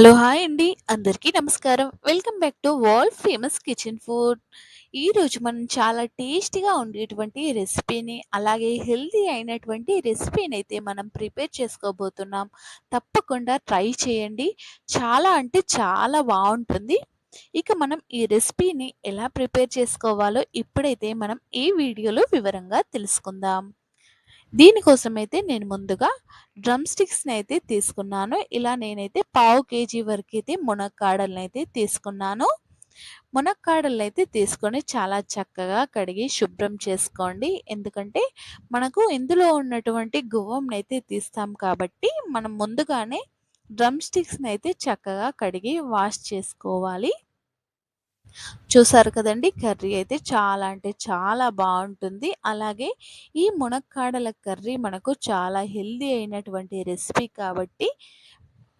Hello! Hi అండి. అందరికీ నమస్కారం. Welcome back to world famous kitchen food. ఈరోజు మనం చాలా టేస్టీగా ఉండేటువంటి రెసిపీని, అలాగే హెల్తీ అయినటువంటి రెసిపీని అయితే మనం ప్రిపేర్ చేసుకోబోతున్నాం. తప్పకుండా ట్రై చేయండి. చాలా అంటే చాలా బాగుంటుంది ఇక మనం ఈ రెసిపీని ఎలా ప్రిపేర్ చేసుకోవాలో ఇప్పుడైతే మనం ఈ వీడియోలో వివరంగా తెలుసుకుందాం. దీనికోసమైతే నేను ముందుగా డ్రమ్ స్టిక్స్ని అయితే తీసుకున్నాను. ఇలా నేనైతే పావు కేజీ వరకైతే మునక్కాడలనైతే తీసుకున్నాను. మునక్కాడలనైతే తీసుకొని చాలా చక్కగా కడిగి శుభ్రం చేసుకోండి. ఎందుకంటే మనకు ఇందులో ఉన్నటువంటి గువ్వంనైతే తీస్తాం కాబట్టి మనం ముందుగానే డ్రమ్ స్టిక్స్ని అయితే చక్కగా కడిగి వాష్ చేసుకోవాలి. చూసారు కదండీ! కర్రీ అయితే చాలా అంటే చాలా బాగుంటుంది అలాగే ఈ మునక్కాడల కర్రీ మనకు చాలా హెల్దీ అయినటువంటి రెసిపీ కాబట్టి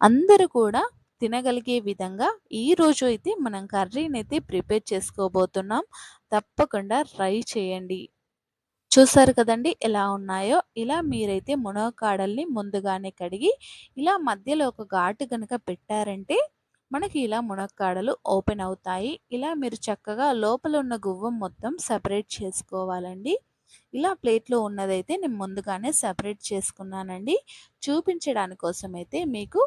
అందరూ కూడా తినగలిగే విధంగా ఈరోజు అయితే మనం కర్రీని అయితే ప్రిపేర్ చేసుకోబోతున్నాం. తప్పకుండా ట్రై చేయండి. చూసారు కదండీ! ఎలా ఉన్నాయో. ఇలా మీరైతే మునక్కాడల్ని ముందుగానే కడిగి ఇలా మధ్యలో ఒక ఘాటు కనుక పెట్టారంటే మనకి ఇలా మునక్కాడలు ఓపెన్ అవుతాయి. ఇలా మీరు చక్కగా లోపల ఉన్న గువ్వం మొత్తం సపరేట్ చేసుకోవాలండి. ఇలా ప్లేట్‌లో ఉన్నదైతే నేను ముందుగానే సపరేట్ చేసుకున్నానండి. చూపించడాని కోసమైతే మీకు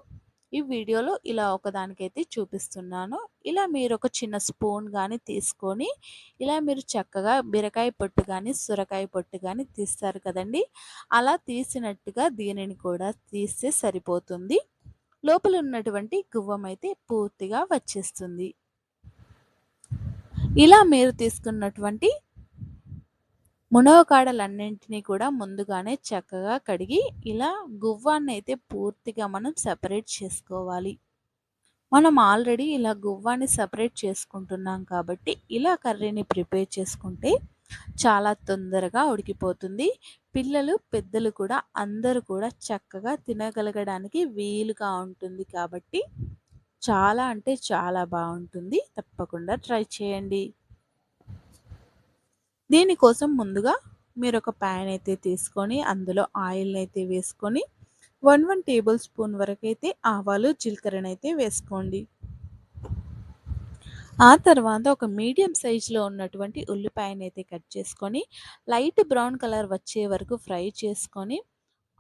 ఈ వీడియోలో ఇలా ఒకదానికైతే చూపిస్తున్నాను. ఇలా మీరు ఒక చిన్న స్పూన్ కానీ తీసుకొని ఇలా మీరు చక్కగా బీరకాయ పొట్టు కానీ సొరకాయ పొట్టు కానీ తీస్తారు కదండీ! అలా తీసినట్టుగా దీనిని కూడా తీస్తే సరిపోతుంది. లోపల ఉన్నటువంటి గువ్వమైతే పూర్తిగా వచ్చేస్తుంది. ఇలా మీరు తీసుకున్నటువంటి మునవకాడలన్నింటినీ కూడా ముందుగానే చక్కగా కడిగి ఇలా గువ్వాన్ని అయితే పూర్తిగా మనం సపరేట్ చేసుకోవాలి. మనం ఆల్రెడీ ఇలా గువ్వాన్ని సపరేట్ చేసుకుంటున్నాం కాబట్టి ఇలా కర్రీని ప్రిపేర్ చేసుకుంటే చాలా తొందరగా ఉడికిపోతుంది. పిల్లలు, పెద్దలు కూడా అందరూ కూడా చక్కగా తినగలగడానికి వీలుగా ఉంటుంది కాబట్టి చాలా అంటే చాలా బాగుంటుంది తప్పకుండా ట్రై చేయండి. దీనికోసం ముందుగా మీరు ఒక ప్యాన్ అయితే తీసుకొని అందులో ఆయిల్ని అయితే వేసుకొని 1, 1 టేబుల్ స్పూన్ వరకు అయితే ఆవాలు, జీలకర్రనైతే వేసుకోండి. ఆ తర్వాత ఒక మీడియం సైజులో ఉన్నటువంటి ఉల్లిపాయనైతే కట్ చేసుకొని లైట్ బ్రౌన్ కలర్ వచ్చే వరకు ఫ్రై చేసుకొని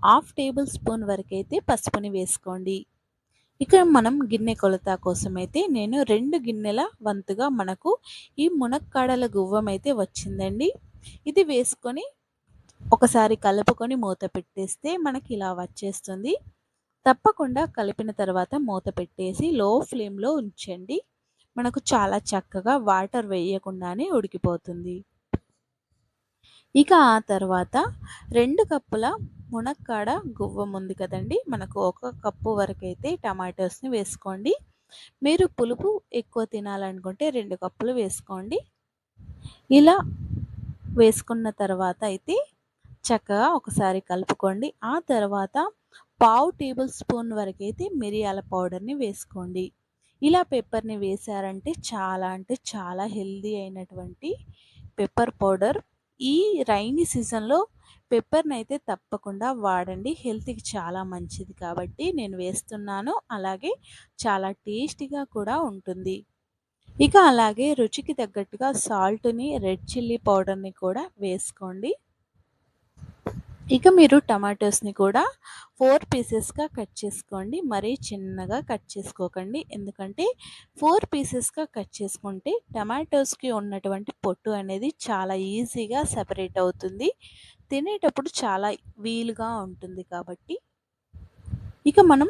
హాఫ్ టేబుల్ స్పూన్ వరకైతే పసుపుని వేసుకోండి. ఇక్కడ మనం గిన్నె కొలత కోసం అయితే నేను రెండు గిన్నెల వంతుగా మనకు ఈ మునక్కాడల గువ్వమైతే వచ్చిందండి. ఇది వేసుకొని ఒకసారి కలుపుకొని మూత పెట్టేస్తే మనకి ఇలా వచ్చేస్తుంది. తప్పకుండా కలిపిన తర్వాత మూత పెట్టేసి లో ఫ్లేమ్‌లో ఉంచండి. మనకు చాలా చక్కగా వాటర్ వేయకుండానే ఉడికిపోతుంది. ఇక ఆ తర్వాత రెండు కప్పుల మునక్కాడ గువ్వం ఉంది కదండి మనకు ఒక కప్పు వరకైతే టమాటోస్‌ని వేసుకోండి. మీరు పులుపు ఎక్కువ తినాలనుకుంటే రెండు కప్పులు వేసుకోండి. ఇలా వేసుకున్న తర్వాత అయితే చక్కగా ఒకసారి కలుపుకోండి. ఆ తర్వాత పావు టేబుల్ స్పూన్ వరకైతే మిరియాల పౌడర్‌ని వేసుకోండి. ఇలా పెప్పర్‌ని వేశారంటే చాలా అంటే చాలా హెల్దీ అయినటువంటి పెప్పర్ పౌడర్. ఈ రైనీ సీజన్‌లో పెప్పర్ని అయితే తప్పకుండా వాడండి. హెల్త్‌కి చాలా మంచిది కాబట్టి నేను వేస్తున్నాను. అలాగే చాలా టేస్టీగా కూడా ఉంటుంది. ఇక అలాగే రుచికి తగ్గట్టుగా సాల్ట్‌ని, రెడ్ చిల్లీ పౌడర్‌ని కూడా వేసుకోండి. ఇక మీరు టమాటోస్‌ని కూడా ఫోర్ పీసెస్‌గా కట్ చేసుకోండి. మరీ చిన్నగా కట్ చేసుకోకండి. ఎందుకంటే ఫోర్ పీసెస్‌గా కట్ చేసుకుంటే టమాటోస్‌కి ఉన్నటువంటి పొట్టు అనేది చాలా ఈజీగా సపరేట్ అవుతుంది. తినేటప్పుడు చాలా వీలుగా ఉంటుంది కాబట్టి. ఇక మనం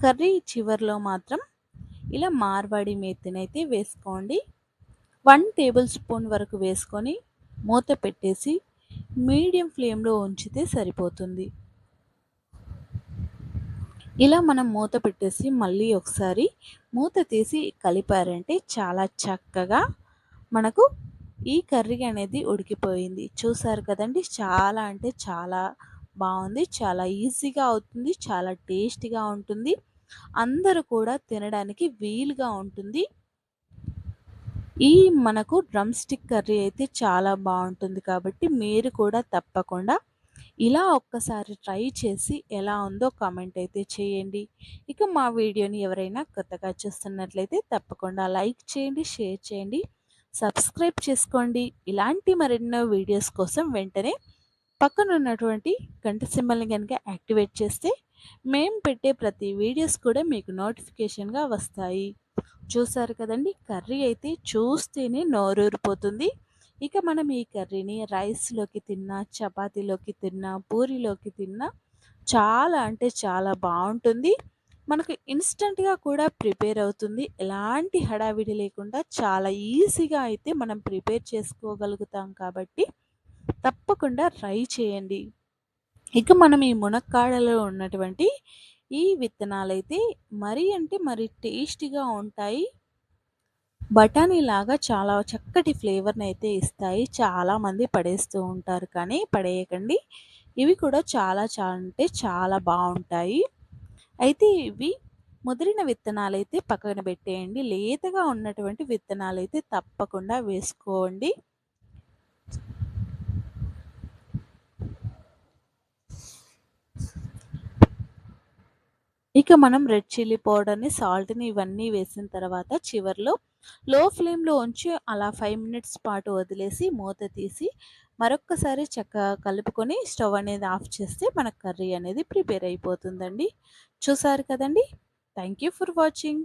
కర్రీ చివర్లో మాత్రం ఇలా మార్వాడి మేతినైతే వేసుకోండి. వన్ టేబుల్ స్పూన్ వరకు వేసుకొని మూత పెట్టేసి మీడియం ఫ్లేమ్‌లో ఉంచితే సరిపోతుంది. ఇలా మనం మూత పెట్టేసి మళ్ళీ ఒకసారి మూత తీసి కలిపారంటే చాలా చక్కగా మనకు ఈ కర్రీ అనేది ఉడికిపోయింది. చూసారు కదండీ! చాలా అంటే చాలా బాగుంది చాలా ఈజీగా అవుతుంది. చాలా టేస్టీగా ఉంటుంది. అందరూ కూడా తినడానికి వీలుగా ఉంటుంది. ఈ మనకు డ్రమ్ స్టిక్ కర్రీ అయితే చాలా బాగుంటుంది కాబట్టి మీరు కూడా తప్పకుండా ఇలా ఒక్కసారి ట్రై చేసి ఎలా ఉందో కామెంట్ అయితే చేయండి. ఇక మా వీడియోని ఎవరైనా కొత్తగా చూస్తున్నట్లయితే తప్పకుండా లైక్ చేయండి షేర్ చేయండి సబ్స్క్రైబ్ చేసుకోండి. ఇలాంటి మరెన్నో వీడియోస్ కోసం వెంటనే పక్కన ఉన్నటువంటి గంట సింబల్ని కనుక యాక్టివేట్ చేస్తే మేము పెట్టే ప్రతి వీడియోస్ కూడా మీకు నోటిఫికేషన్గా వస్తాయి. చూసారు కదండి? కర్రీ అయితే చూస్తేనే నోరూరిపోతుంది. ఇక మనం ఈ కర్రీని రైస్లోకి తిన్నా చపాతీలోకి తిన్నా పూరిలోకి తిన్నా చాలా అంటే చాలా బాగుంటుంది. మనకు ఇన్స్టెంట్గా కూడా ప్రిపేర్ అవుతుంది. ఎలాంటి హడావిడి లేకుండా చాలా ఈజీగా అయితే మనం ప్రిపేర్ చేసుకోగలుగుతాం కాబట్టి తప్పకుండా ట్రై చేయండి. ఇక మనం ఈ మునక్కాడలో ఉన్నటువంటి ఈ విత్తనాలైతే మరీ అంటే మరి టేస్టీగా ఉంటాయి. బఠానీలాగా చాలా చక్కటి ఫ్లేవర్ని అయితే ఇస్తాయి. చాలామంది పడేస్తూ ఉంటారు కానీ పడేయకండి. ఇవి కూడా చాలా చాలా అంటే చాలా బాగుంటాయి. అయితే ఇవి ముదిరిన విత్తనాలు అయితే పక్కన పెట్టేయండి. లేతగా ఉన్నటువంటి విత్తనాలు అయితే తప్పకుండా వేసుకోండి. ఇక మనం రెడ్ చిల్లీ పౌడర్ని సాల్ట్ని ఇవన్నీ వేసిన తర్వాత చివరిలో లో ఫ్లేమ్లో ఉంచి అలా ఫైవ్ మినిట్స్ పాటు వదిలేసి మూత తీసి మరొక్కసారి చక్కగా కలుపుకొని స్టవ్ అనేది ఆఫ్ చేస్తే మన కర్రీ అనేది ప్రిపేర్ అయిపోతుందండి. చూసారు కదండి? Thank you for watching